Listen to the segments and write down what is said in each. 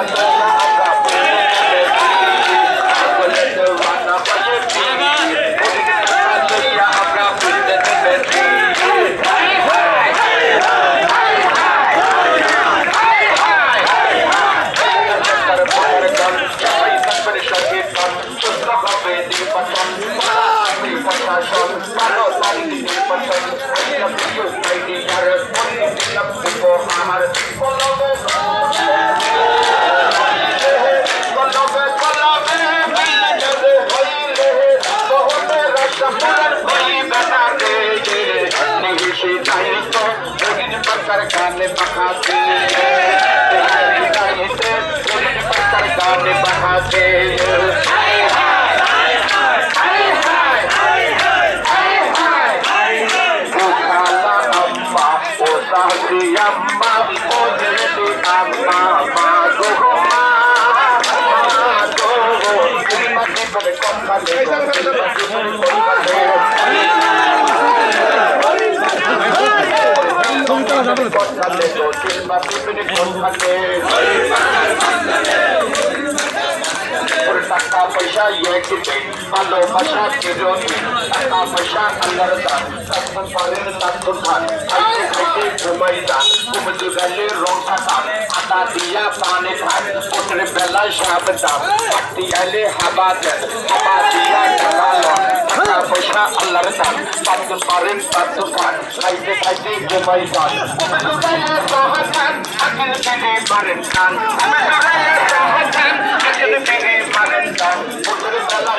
감사합니다. সেটাই তো অগ্নি পাতার গানে বাঁকাতে সেটাই তো অগ্নি পাতার গানে বাঁকাতে अम्मा ओ अम्मा मागो मागो श्रीमती बड़े कम्मा সামনে तापशा यकिते अलो पशा किरोति तापशा अलरता तत्परेन तत्था तो अये हटे घुमैता उपज गले रोटाता आता दिया पाने था पुत्र बेला शाबता पट्टी अले हबात हबा दिया कमालो तापशा अलरता तत्परेन तो तत्था तो अये हटे घुमैता उपज गले रोटाता अकिल बिने बरन कान उपज गले रोटाता अकिल बिने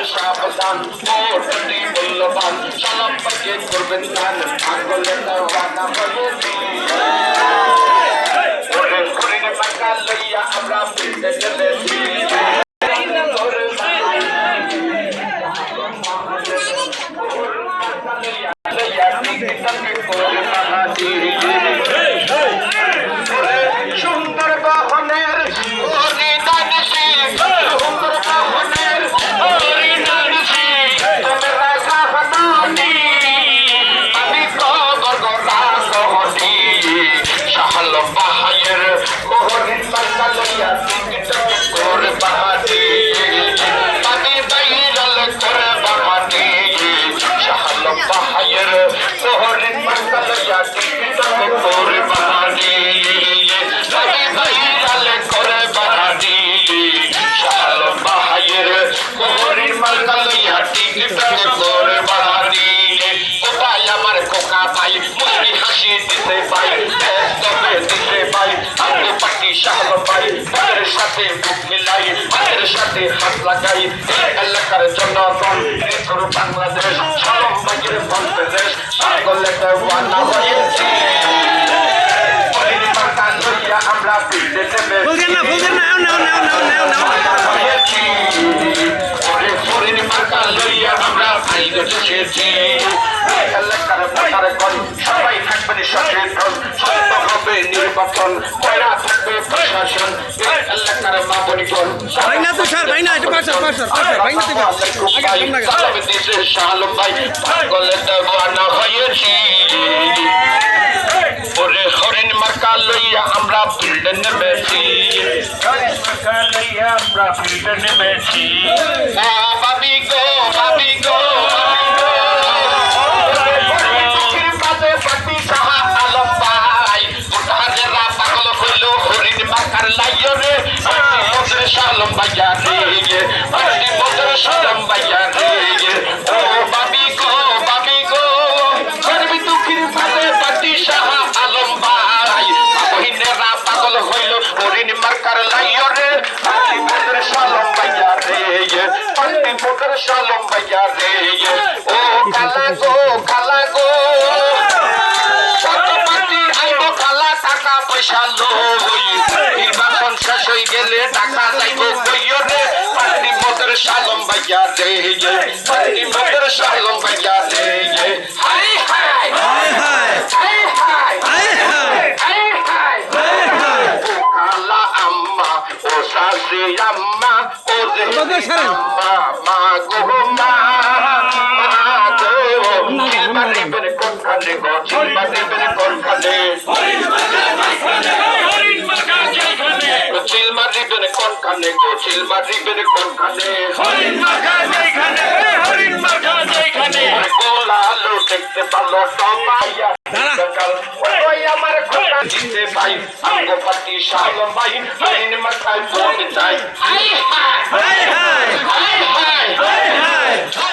সাবধান মোটটি মূল্যবান সালাম পাকে করবেন গান আগলে তার রানা বলে আমরা ফিরে গেলে নজর বাড়ানিলে কোথায় আমার কোকা ভাই মুসলি হাসি দিতে পাই। তবে দিতে পাই আমি পাটি শাহল পাই। পায়ের সাথে বুক মিলাই পায়ের সাথে হাত লাগাই। এলাকার জনগণ, এগুলো বাংলাদেশ, সরম বাগের বাংলাদেশ সাগলেতে ওয়ানা হয়েছে আমরা পিঠে নেবে বলছেন না বলছেন না না না না না না। এসেছি। সবাই থাকবেন সচেতন সত্য হবে নির্বাচন কয়রা থাকবে প্রশাসন। এলাকার মা বনিগণ ভাই না তো স্যার ভাই না এটা পাশে পাশে পাশে ভাই না তো আগে সামনে আগে। সালাম দিছে শালম ভাই। পাগলে দেওয়ানা হয়েছি। ওরে হরিণ মার্কা লইয়া আমরা ফিল্ডে নেমেছি। মার্কা লইয়া আমরা ফিল্ডে নেমেছি। ও বাবি গো বাবি গো বাবি গো। বাইয়া দিয়ে আশি বছর সালাম বাইয়া দিয়ে ও বাবি গো বাবি গো করবি দুঃখীর ভাবে পাটি সাহা আলম বাড়াই। কহিনেরা পাগল হইল, হরিণ মার্কার লাইয়রে। আশি বছর সালাম বাইয়া দিয়ে আশি বছর সালাম বাইয়া দিয়ে ও কালা গো কালা গো পয়সা লোভ নির্বাচন শেষ হয়ে গেলে টাকা যাইব শালম ভাইয়া রে পার্টি মোদের শালম ভাইয়া রে হাই হাই হাই হাই হাই হাই হাই হাই হাই হাই হাই হাই ও খালা আম্মা ও শাশি আম্মা ও যে তোদের সারেন। আম্মা মা গো মা মা গো চিলমা দিবেন কোন কোনখানে কে চিল মারিবের কোনখানে? হরিণ মাখা যেখানে হরিণ মাখা যেখানে। গোলা আলু দেখতে পালো টমাইয়া। সকাল আমার খোকা জিতে ভাই আমগো পাতি শাল ভাই হরিণ মাখা জমি যাই হাই হাই হাই হাই হাই হাই